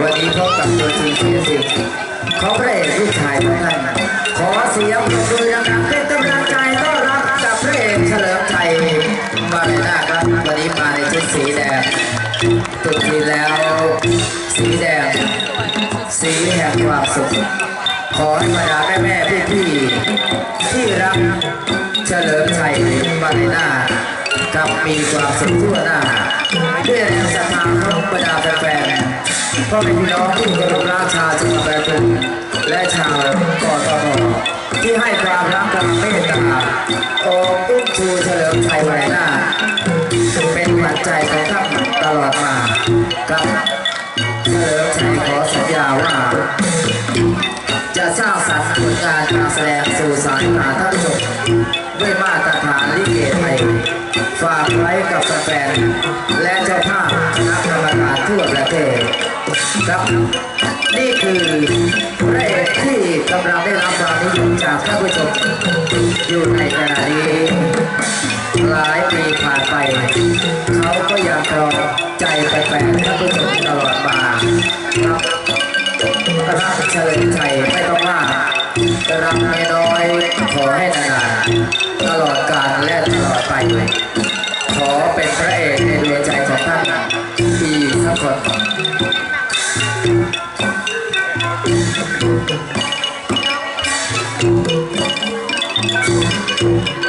วันนี้พบกับตัวจริงเสียสิเขาพระเอกลูกชายของท่านขอเสียงปรบมือดังๆเป็นกำลังใจต้อนรับกับพระเอกเฉลิมชัยมาเลยนะครับวันนี้มาในชุดสีแดงตุกทีแล้ว สีแดง สีแห่งความสุขขอให้บรรดาแม่แม่พี่พี่ที่รักเฉลิมชัยมาในหน้ากับมีความสุขทั่วหน้าด้วย แรงศรัทธาของบรรดาแฟนๆพ่อแม่พี่น้องที่เคารพรักชาจังหวัดระยองและชาวกทมที่ให้ความรักความเมตตาโอ้อุ้มชูเฉลิมชัยมาในหน้า เป็นขวัญใจของท่านตลอดมากับเฉลิมชัยขอสัญญาว่า จะสร้างสรรค์ผลงานการแสดงสู่สายตาท่านผู้ชมด้วยมาตร ฝากไว้กับแฟนและเจ้าภาพคณะกรรมการทั่วประเทศครับนี่คือพระเอกที่กำลังได้รับความนิยมจากท่านผู้ชมอยู่ในขณะนี้หลายปีผ่านไปเขาก็ยังครองใจแฟนๆท่านผู้ชมตลอดมาครับรักเฉลิมชัยไม่ต้องมารักไม่น้อยขอให้นานๆ ตลอดกาลและตลอดไป ขอเป็นพระเอกในดวงใจของท่านที่สักคนครั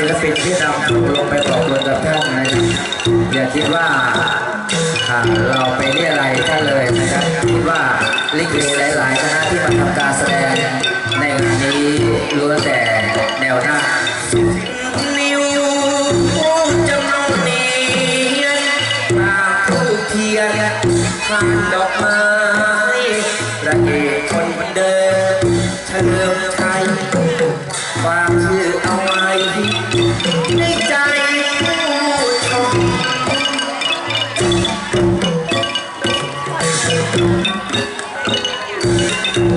ศิลปินที่นำลงไปบอกบุญกับท่านนะครับอย่าคิดว่าเราไปเรียอะไรยท่านเลยนะครับคิดว่าลิเกหลายๆคณะที่มาทำการแสดงในงานนี้ล้วนแต่แนวหน้านิ้วโป้งจำนงนียนปากทูเทียนทานดอกไม้พระเอกคนเดิมเฉลิ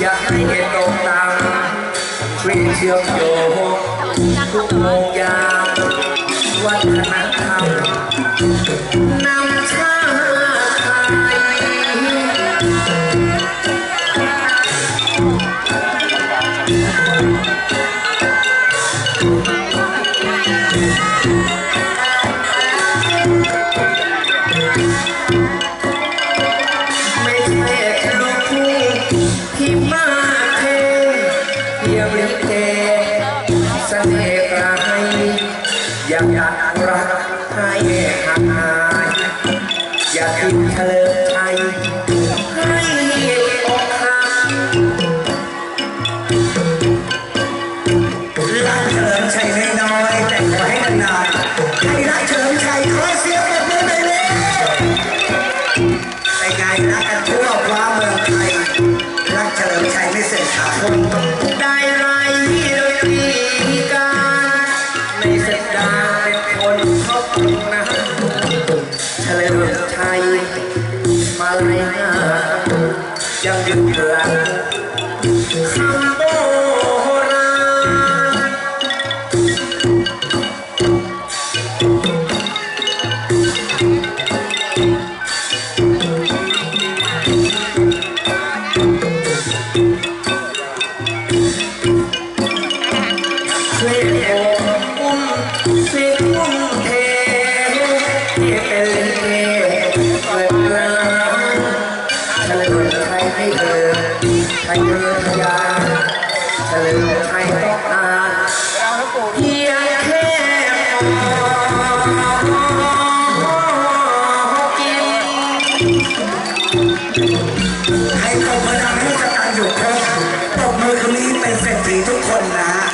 อย่าให้ตกต่ำช่วยเชื่อมโย อยากรักให้ ยังอยู่เหลือคำโบราณ ไทยเดินยาเฉลิมไทยต้องกาเพียงแค่กินให้ตบมือดังให้กตันอยู่ครบตบมือคนนี้เป็นเศรษฐีทุกคนนะ